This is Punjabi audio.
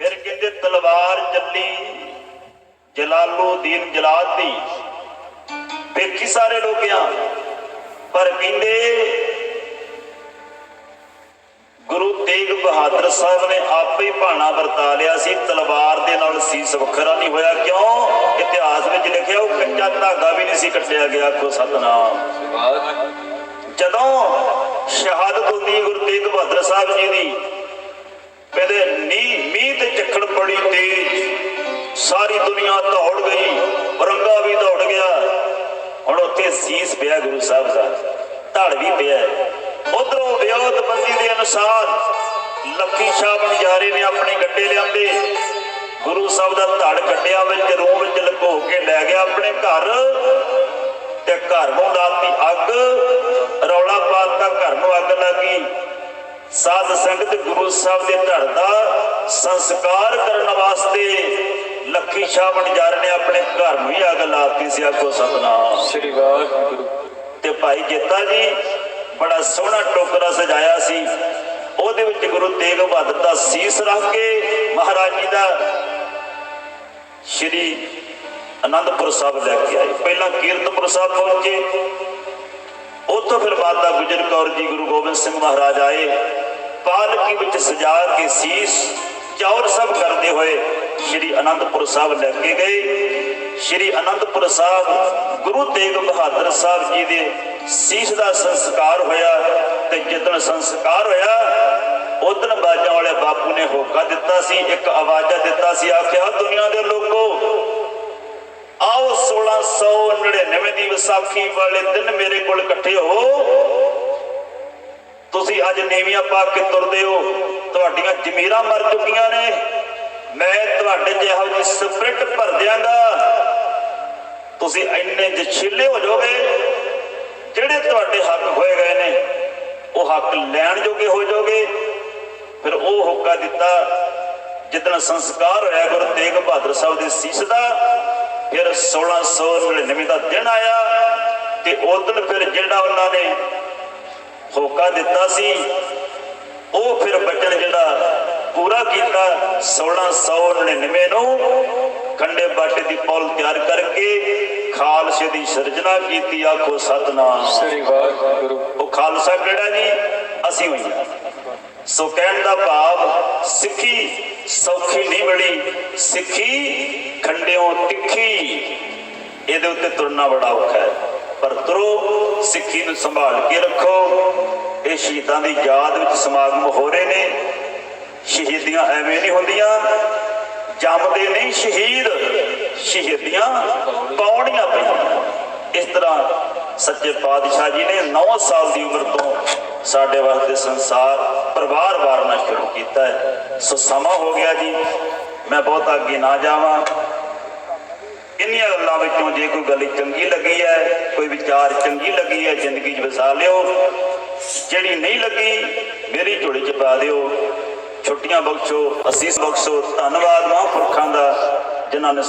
ਫਿਰ ਕਹਿੰਦੇ ਤਲਵਾਰ ਚੱਲੀ ਜਲਾਲੁਦੀਨ ਜਲਾਦ ਦੀ ਵੇਖੀ ਸਾਰੇ ਲੋਕਿਆਂ ਪਰ ਕਹਿੰਦੇ ਗੁਰੂ ਤੇਗ ਬਹਾਦਰ ਸਾਹਿਬ ਨੇ ਆਪੇ ਹੀ ਭਾਣਾ ਵਰਤਾ ਲਿਆ ਸੀ ਤਲਵਾਰ ਦੇ ਨਾਲ ਸੀਸ ਵੱਖਰਾ ਨਹੀਂ ਹੋਇਆ ਕਿਉਂ ਇਤਿਹਾਸ ਵਿੱਚ ਲਿਖਿਆ ਉਹ ਕੱਚਾ ਧਾਗਾ ਵੀ ਨਹੀਂ ਸੀ ਕੱਟਿਆ ਗਿਆ ਕੋ ਸਤਨਾਮ ਜਦੋਂ ਸ਼ਹਾਦਤ ਹੁੰਦੀ ਗੁਰੂ ਤੇਗ ਬਹਾਦਰ ਸਾਹਿਬ ਜੀ ਦੀ। ਕਹਿੰਦੇ, ਨੀ ਮੀਂਹ ਤੇ ਝੱਖੜ ਪੜੀ ਤੇਜ। ਸਾਰੀ ਦੁਨੀਆ ਦੌੜ ਗਈ ਔਰੰਗਾ ਵੀ ਦੌੜ ਗਿਆ। ਹੁਣ ਉੱਥੇ ਸੀਸ ਪਿਆ ਗੁਰੂ ਸਾਹਿਬ ਦਾ, ਧੜ ਵੀ ਪਿਆ ਉਧਰੋਂ ਵਿਆਹਤ ਦੇ ਅਨੁਸਾਰ ਲੱਕੀ ਸ਼ਾਹ ਬਣਜਾਰੇ ਨੇ ਆਪਣੇ ਗੱਡੇ ਲਿਆਂਦੇ। ਗੁਰੂ ਸਾਹਿਬ ਦਾ ਧੜ ਕੱਢਿਆ ਵਿੱਚ, ਰੂਮ ਵਿੱਚ ਲੁਕੋ ਕੇ ਲੈ ਗਿਆ ਆਪਣੇ ਘਰ। ਤੇ ਘਰ ਨੂੰ ਲਾਤੀ ਅੱਗ ਰੌਲਾ ਪਾਤਾ ਘਰ ਨੂੰ ਅੱਗ ਲੱਗੀ ਸਾਧ ਸੰਗਤ ਗੁਰੂ ਸਾਹਿਬ ਦੇ ਧੜ ਦਾ ਸੰਸਕਾਰ ਕਰਨ ਵਾਸਤੇ ਲੱਖੀ ਸ਼ਾਹ ਬਣਜਾਰ ਨੇ ਆਪਣੇ ਘਰ ਨੂੰ ਹੀ ਅੱਗ ਲਾਤੀ ਸੀ ਆਖੋ ਸਤਨਾਮ। ਸ੍ਰੀ ਵਾਹਿਗੁਰੂ। ਤੇ ਭਾਈ ਜੇਤਾ ਜੀ ਬੜਾ ਸੋਹਣਾ ਟੋਕਰਾ ਸਜਾਇਆ ਸੀ। ਉਹਦੇ ਵਿੱਚ ਗੁਰੂ ਤੇਗ ਬਹਾਦਰ ਦਾ ਸੀਸ ਰੱਖ ਕੇ ਮਹਾਰਾਜ ਜੀ ਦਾ ਸ਼੍ਰੀ ਅਨੰਦਪੁਰ ਸਾਹਿਬ ਲੈ ਕੇ ਆਏ। ਪਹਿਲਾਂ ਕੀਰਤਪੁਰ ਸਾਹਿਬ ਪਹੁੰਚੇ। ਉੱਥੋਂ ਫਿਰ ਮਾਤਾ ਗੁਜਰ ਕੌਰ ਜੀ ਗੁਰੂ ਗੋਬਿੰਦ ਸਿੰਘ ਮਹਾਰਾਜ ਆਏ। ਪਾਲਕੀ ਵਿੱਚ ਸਜਾ ਕੇ ਸੀਸ ਚੌਰ ਸਭ ਕਰਦੇ ਹੋਏ ਸ਼੍ਰੀ ਅਨੰਦਪੁਰ ਸਾਹਿਬ ਲੈ ਕੇ ਗਏ। ਸ਼੍ਰੀ ਅਨੰਦਪੁਰ ਸਾਹਿਬ ਗੁਰੂ ਤੇਗ ਬਹਾਦਰ ਸਾਹਿਬ ਜੀ ਦੇ ਸੀਸ ਦਾ ਸੰਸਕਾਰ ਹੋਇਆ ਤੇ ਜਿੱਦਣ ਸੰਸਕਾਰ ਹੋਇਆ ਉਦਣ ਬਾਜਾਂ ਵਾਲੇ ਬਾਪੂ ਨੇ ਹੋਕਾ ਦਿੱਤਾ ਸੀ, ਇੱਕ ਆਵਾਜ਼ਾ ਦਿੱਤਾ ਸੀ, ਆਖਿਆ, ਦੁਨੀਆ ਦੇ ਲੋਕੋ 1699 ਦੀ ਵਿਸਾਖੀ ਵਾਲੇ ਦਿਨ ਮੇਰੇ ਕੋਲ ਇਕੱਠੇ ਹੋ ਤੁਸੀਂ ਅੱਜ ਨੀਵੀਆਂ ਪਾ ਕੇ ਤੁਰਦੇ ਹੋ ਤੁਹਾਡੀਆਂ ਜ਼ਮੀਰਾਂ ਮਰ ਚੁੱਕੀਆਂ ਨੇ ਮੈਂ ਤੁਹਾਡੇ ਜਿਹੋ ਜਿਹੀ ਸਪਿਰਟ ਭਰ ਦਿਆਂਗਾ ਤੁਸੀਂ ਇੰਨੇ ਜਛਿਲੇ ਹੋ ਜਾਓਗੇ ਜਿਹੜੇ ਤੁਹਾਡੇ ਹੱਕ ਹੋਏ ਗਏ ਨੇ ਉਹ ਹੱਕ ਲੈਣ ਜੋਗੇ ਹੋ ਜਾਓਗੇ ਫਿਰ ਉਹ ਹੁੱਕਾ ਦਿੱਤਾ ਜਿੱਦਣ ਸੰਸਕਾਰ ਹੋਇਆ ਗੁਰੂ ਤੇਗ ਬਹਾਦਰ ਸਾਹਿਬ ਦੇ ਸੀਸ ਦਾ ਫਿਰ 1699 ਦਾ ਦਿਨ ਆਇਆ ਤੇ ਉਦੋਂ ਫਿਰ ਜਿਹੜਾ ਉਹਨਾਂ ਨੇ ਹੋਕਾ ਦਿੱਤਾ ਸੀ ਉਹ ਫਿਰ ਬਚਨ ਜਿਹੜਾ ਪੂਰਾ ਕੀਤਾ 1699 ਨੂੰ। ਖੰਡੇ ਬਾਟੇ ਦੀ ਪੌਲ ਤਿਆਰ ਕਰਕੇ ਖਾਲਸੇ ਦੀ ਸਿਰਜਣਾ ਕੀਤੀ ਆਖੋ ਸਤਨਾਮ। ਸ੍ਰੀ ਵਾਹਿਗੁਰੂ। ਉਹ ਖਾਲਸਾ ਕਿਹੜਾ ਜੀ? ਅਸੀਂ ਹੋਈ ਸੋ ਕਹਿਣ ਦਾ ਭਾਵ ਸਿੱਖੀ ਸੌਖੀ ਨਹੀਂ ਮਿਲੀ ਸਿੱਖੀ, ਖੰਡਿਓ ਤਿੱਖੀ। ਇਹਦੇ ਉੱਤੇ ਤੁਰਨਾ ਬੜਾ ਔਖਾ ਹੈ। ਪਰ ਤੁਰੋ, ਸਿੱਖੀ ਨੂੰ ਸੰਭਾਲ ਕੇ ਰੱਖੋ। ਇਹ ਸ਼ਹੀਦਾਂ ਦੀ ਯਾਦ ਵਿੱਚ ਸਮਾਗਮ ਹੋ ਰਹੇ ਨੇ। ਸ਼ਹੀਦੀਆਂ ਐਵੇਂ ਨਹੀਂ ਹੁੰਦੀਆਂ। ਜੰਮਦੇ ਨਹੀਂ ਸ਼ਹੀਦ। ਸ਼ਹੀਦੀਆਂ ਪਾਉਣੀਆਂ ਪਈਆਂ। ਇਸ ਤਰ੍ਹਾਂ ਸੱਚੇ ਪਾਤਸ਼ਾਹ ਜੀ ਨੇ 9 ਸਾਲ ਦੀ ਉਮਰ ਤੋਂ ਸਾਡੇ ਵਾਸਤੇ ਸੰਸਾਰ ਪਰਿਵਾਰ ਵਾਰਨਾ ਸ਼ੁਰੂ ਕੀਤਾ ਹੈ। ਸੋ ਸਮਾਂ ਹੋ ਗਿਆ ਜੀ। ਮੈਂ ਬਹੁਤ ਅੱਗੇ ਨਾ ਜਾਵਾਂ। ਇੰਨੀਆਂ ਗੱਲਾਂ ਵਿੱਚੋਂ ਜੇ ਕੋਈ ਗੱਲ ਚੰਗੀ ਲੱਗੀ ਹੈ, ਕੋਈ ਵਿਚਾਰ ਚੰਗੀ ਲੱਗੀ ਹੈ, ਜ਼ਿੰਦਗੀ 'ਚ ਵਸਾ ਲਿਓ। ਜਿਹੜੀ ਨਹੀਂ ਲੱਗੀ, ਮੇਰੀ ਝੋਲੀ 'ਚ ਪਾ ਦਿਓ। ਛੁੱਟੀਆਂ ਬਖਸ਼ੋ, ਅਸੀਸ ਬਖਸ਼ੋ। ਧੰਨਵਾਦ ਮਹਾਂਪੁਰਖਾਂ ਦਾ, ਜਿਨ੍ਹਾਂ ਨੇ